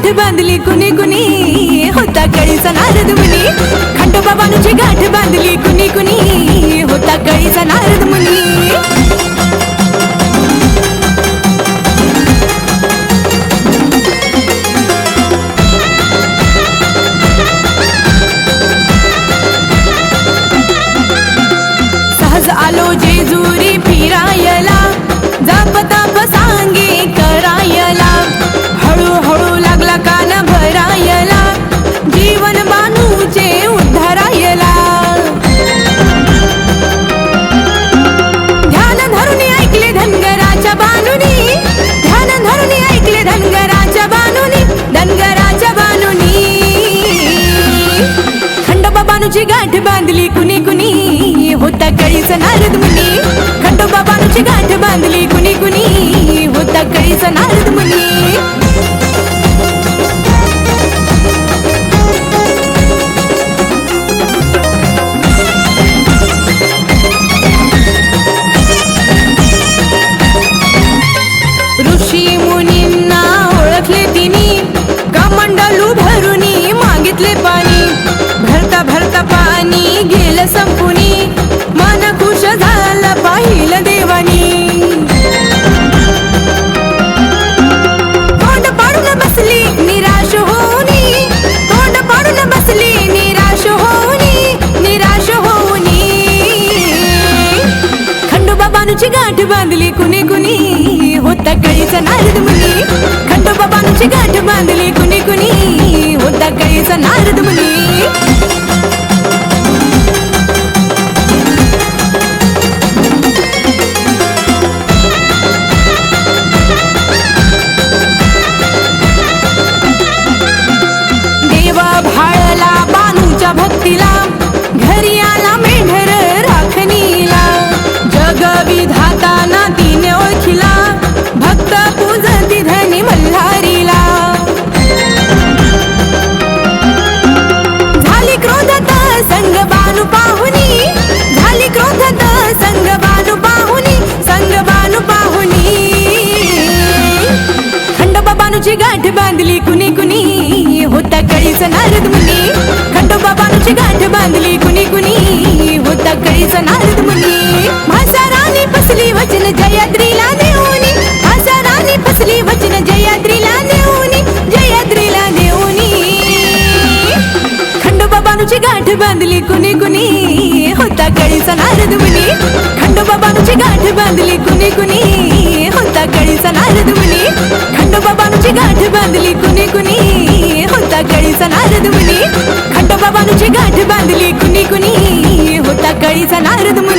गाठ बांधली कुणी कुणी. होता कळीचा नारद मुनी खंडोबा खंडोबाबानुची गाठ बांधली कुणी कुणी. होता कळीचा नारद मुनी सहज आलो जेजू गाठ बांधली कुणी कुणी होता कळीचा नारद मुनी. खंडोबा बानूची गाठ बांधली कुणी कुणी. गाठ बांधली कुणी कुणी. होता कळीचा नारद मुनी. खंडोबाबांची गाठ बांधली कुणी कुणी. होता कळीचा नारद मुनी. बांधली कुणी कुणी होता कळीचा नारद मुनी. खंडोबा बानूची गाठ बांधली कुणी कुणी होता कळीचा नारद मुनी. म्हातारानी फसली वचन जयाद्रीला देऊनी. राणी फसली वचन जयाद्रीला देऊनी. जयाद्रीला देऊनी. खंडोबा बानूची गाठ बांधली कुणी कुणी होता कळीचा नारद मुनी. खंडोबा बानूची गाठ बांधली कुणी कुणी होता कळीचा नारद मुनी. बांधली कुणी कुणी. होता कळीचा नारद मुनी. खंडोबाबांची गाठ बांधली कुणी कुणी. होता कळीचा नारद मुनी